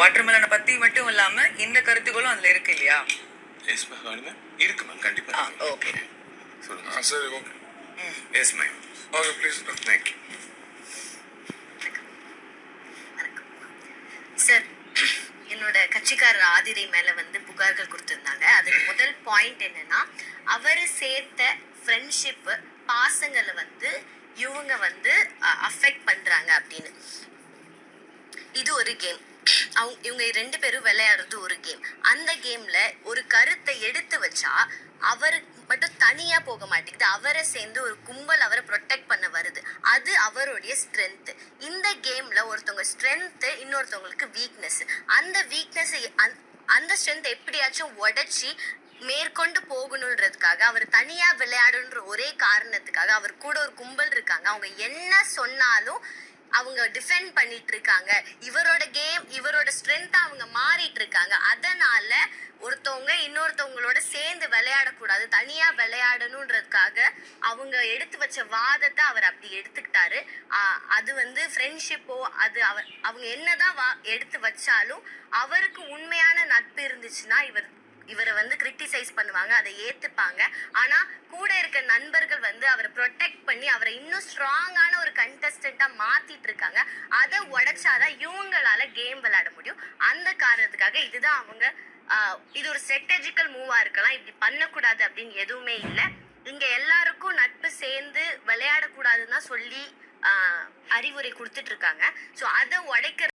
Water மெலனை பத்தி மட்டும் இல்லாம இந்த கருத்துக்களும் அதுல இருக்கு இல்லையா? எஸ் மேம் இருக்கு மேம் கண்டிப்பா ஓகே சொல்லுங்க. சரி okay yes ma'am okay please thank you sir என்னோட கட்சிக்காரர் ஆதிரை மேல வந்து புகார்கள் கொடுத்திருந்தாங்க. அதுக்கு முதல் பாயிண்ட் என்னன்னா அவர் சேர்த்த ஃப்ரெண்ட்ஷிப் பாசங்களை வந்து இவங்க வந்து அஃபெக்ட் பண்றாங்க அப்படின்னு. இது ஒரு கேம் அவங்க இவங்க ரெண்டு பேரும் விளையாடுறது ஒரு கேம் அந்த கேம்ல ஒரு கருத்தை எடுத்து வச்சா அவருக்கு மட்டும் தனியா போக மாட்டேங்குது. அவரை சேர்ந்து ஒரு கும்பல் அவரை ப்ரொடெக்ட் பண்ண வருது. அது அவருடைய ஸ்ட்ரென்த் இந்த கேம்ல ஒருத்தவங்க ஸ்ட்ரென்த் இன்னொருத்தவங்களுக்கு வீக்னஸ் அந்த வீக்னஸ் அந்த ஸ்ட்ரென்த் எப்படியாச்சும் உடச்சி மேற்கொண்டு போகணுன்றதுக்காக அவர் தனியா விளையாடுன்ற ஒரே காரணத்துக்காக அவர் கூட ஒரு கும்பல் இருக்காங்க. அவங்க என்ன சொன்னாலும் அவங்க டிஃபெண்ட் பண்ணிட்டு இருக்காங்க இவரோட கேம் இவரோட ஸ்ட்ரென்த் அவங்க மாறிட்டு இருக்காங்க அதனால ஒருத்தவங்க இன்னொருத்தவங்களோட சேர்ந்து விளையாடக்கூடாது. தனியா விளையாடணுன்றதுக்காக அவங்க எடுத்து வச்ச வாதத்தை அவர் அப்படி எடுத்துக்கிட்டாரு. அது வந்து ஃப்ரெண்ட்ஷிப்போ அது அவர் அவங்க என்னதான் வா எடுத்து வச்சாலும் அவருக்கு உண்மையான நட்பு இருந்துச்சுன்னா இவர் இவரை வந்து கிரிட்டிசைஸ் பண்ணுவாங்க அதை ஏத்துப்பாங்க. ஆனா கூட இருக்க நண்பர்கள் வந்து அவரை ப்ரொடெக்ட் பண்ணி அவரை இன்னும் ஸ்ட்ராங்கான ஒரு கண்டஸ்டண்டா மாத்திட்டு இருக்காங்க. அதை உடைச்சாதான் இவங்களால கேம் விளையாட முடியும். அந்த காரணத்துக்காக இதுதான் அவங்க இது ஒரு ஸ்ட்ராட்டஜிக்கல் மூவா இருக்கலாம். இப்படி பண்ணக்கூடாது அப்படின்னு எதுவுமே இல்லை. இங்க எல்லாருக்கும் நட்பு சேர்ந்து விளையாடக்கூடாதுன்னு தான் சொல்லி அறிவுரை கொடுத்துட்டு இருக்காங்க. ஸோ அதை உடைக்கிற